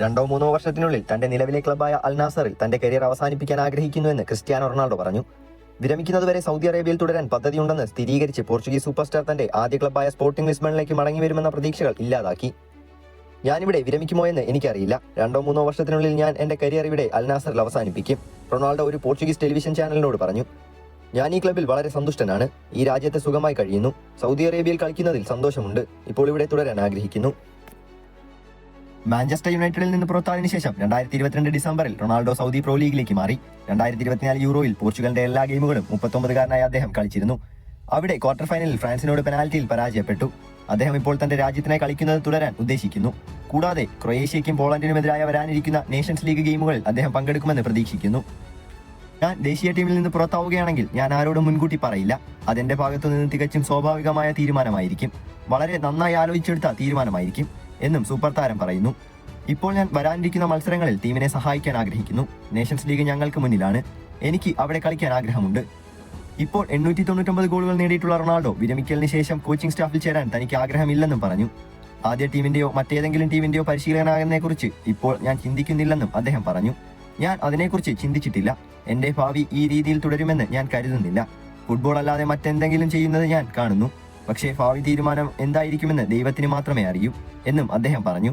രണ്ടോ മൂന്നോ വർഷത്തിനുള്ളിൽ തന്റെ നിലവിലെ ക്ലബായ അൽനാസറിൽ തന്റെ കരിയർ അവസാനിപ്പിക്കാൻ ആഗ്രഹിക്കുന്നുവെന്ന് ക്രിസ്ത്യാനോ റൊണാൾഡോ പറഞ്ഞു. വിരമിക്കുന്നതുവരെ സൗദി അറേബ്യയിൽ തുടരാൻ പദ്ധതിയുണ്ടെന്ന് സ്ഥിരീകരിച്ച് പോർച്ചുഗീസ് സൂപ്പർ സ്റ്റാർ തന്റെ ആദ്യ ക്ലബായ സ്പോർട്ടിംഗ് ലിസ്ബണിലേക്ക് മടങ്ങി വരുമെന്ന പ്രതീക്ഷകൾ ഇല്ലാതാക്കി. ഞാനിവിടെ വിരമിക്കുമോ എന്ന് എനിക്കറിയില്ല. രണ്ടോ മൂന്നോ വർഷത്തിനുള്ളിൽ ഞാൻ എന്റെ കരിയർ ഇവിടെ അൽനാസറിൽ അവസാനിപ്പിക്കും റൊണാൾഡോ ഒരു പോർച്ചുഗീസ് ടെലിവിഷൻ ചാനലിനോട് പറഞ്ഞു. ഞാൻ ഈ ക്ലബിൽ വളരെ സന്തുഷ്ടനാണ്. ഈ രാജ്യത്തെ സുഖമായി കഴിയുന്നു. സൗദി അറേബ്യയിൽ കളിക്കുന്നതിൽ സന്തോഷമുണ്ട്. ഇപ്പോൾ ഇവിടെ തുടരാൻ ആഗ്രഹിക്കുന്നു. മാഞ്ചസ്റ്റർ യുണൈറ്റഡിൽ നിന്ന് പുറത്തായതിനു ശേഷം രണ്ടായിരത്തി ഇരുപത്തിരണ്ട് ഡിസംബറിൽ റൊണാൾഡോ സൗദി പ്രോ ലീഗിലേക്ക് മാറി. രണ്ടായിരത്തി ഇരുപത്തിനാല് യൂറോയിൽ പോർച്ചുഗലിന്റെ എല്ലാ ഗെയിമുകളും മുപ്പത്തൊമ്പതുകാരനായ അദ്ദേഹം കളിച്ചിരുന്നു. അവിടെ ക്വാർട്ടർ ഫൈനലിൽ ഫ്രാൻസിനോട് പെനാൽറ്റിയിൽ പരാജയപ്പെട്ടു. അദ്ദേഹം ഇപ്പോൾ തന്റെ രാജ്യത്തിനായി കളിക്കുന്നത് തുടരാൻ ഉദ്ദേശിക്കുന്നു. കൂടാതെ ക്രൊയേഷ്യയ്ക്കും പോളണ്ടിനുമെതിരായ വരാനിരിക്കുന്ന നേഷൻസ് ലീഗ് ഗെയിമുകളിൽ അദ്ദേഹം പങ്കെടുക്കുമെന്ന് പ്രതീക്ഷിക്കുന്നു. ഞാൻ ദേശീയ ടീമിൽ നിന്ന് പുറത്താവുകയാണെങ്കിൽ ഞാൻ ആരോടും മുൻകൂട്ടി പറയില്ല. അതെന്റെ ഭാഗത്തു നിന്ന് തികച്ചും സ്വാഭാവികമായ തീരുമാനമായിരിക്കും. വളരെ നന്നായി ആലോചിച്ചെടുത്ത തീരുമാനമായിരിക്കും. എന്നും സൂപ്പർ താരം പറയുന്നു. ഇപ്പോൾ ഞാൻ വരാനിരിക്കുന്ന മത്സരങ്ങളിൽ ടീമിനെ സഹായിക്കാൻ ആഗ്രഹിക്കുന്നു. നേഷൻസ് ലീഗ് ഞങ്ങൾക്ക് മുന്നിലാണ്. എനിക്ക് അവിടെ കളിക്കാൻ ആഗ്രഹമുണ്ട്. ഇപ്പോൾ എണ്ണൂറ്റി തൊണ്ണൂറ്റൊമ്പത് ഗോളുകൾ നേടിയിട്ടുള്ള റൊണാൾഡോ വിരമിക്കലിന് ശേഷം കോച്ചിംഗ് സ്റ്റാഫിൽ ചേരാൻ തനിക്ക് ആഗ്രഹമില്ലെന്നും പറഞ്ഞു. ആദ്യ ടീമിന്റെയോ മറ്റേതെങ്കിലും ടീമിന്റെയോ പരിശീലകനാകുന്നതിനെക്കുറിച്ച് ഇപ്പോൾ ഞാൻ ചിന്തിക്കുന്നില്ലെന്നും അദ്ദേഹം പറഞ്ഞു. ഞാൻ അതിനെക്കുറിച്ച് ചിന്തിച്ചിട്ടില്ല. എന്റെ ഭാവി ഈ രീതിയിൽ തുടരുമെന്ന് ഞാൻ കരുതുന്നില്ല. ഫുട്ബോൾ അല്ലാതെ മറ്റെന്തെങ്കിലും ചെയ്യുന്നത് ഞാൻ കാണുന്നു. പക്ഷേ ഭാവി തീരുമാനം എന്തായിരിക്കുമെന്ന് ദൈവത്തിന് മാത്രമേ അറിയൂ എന്നും അദ്ദേഹം പറഞ്ഞു.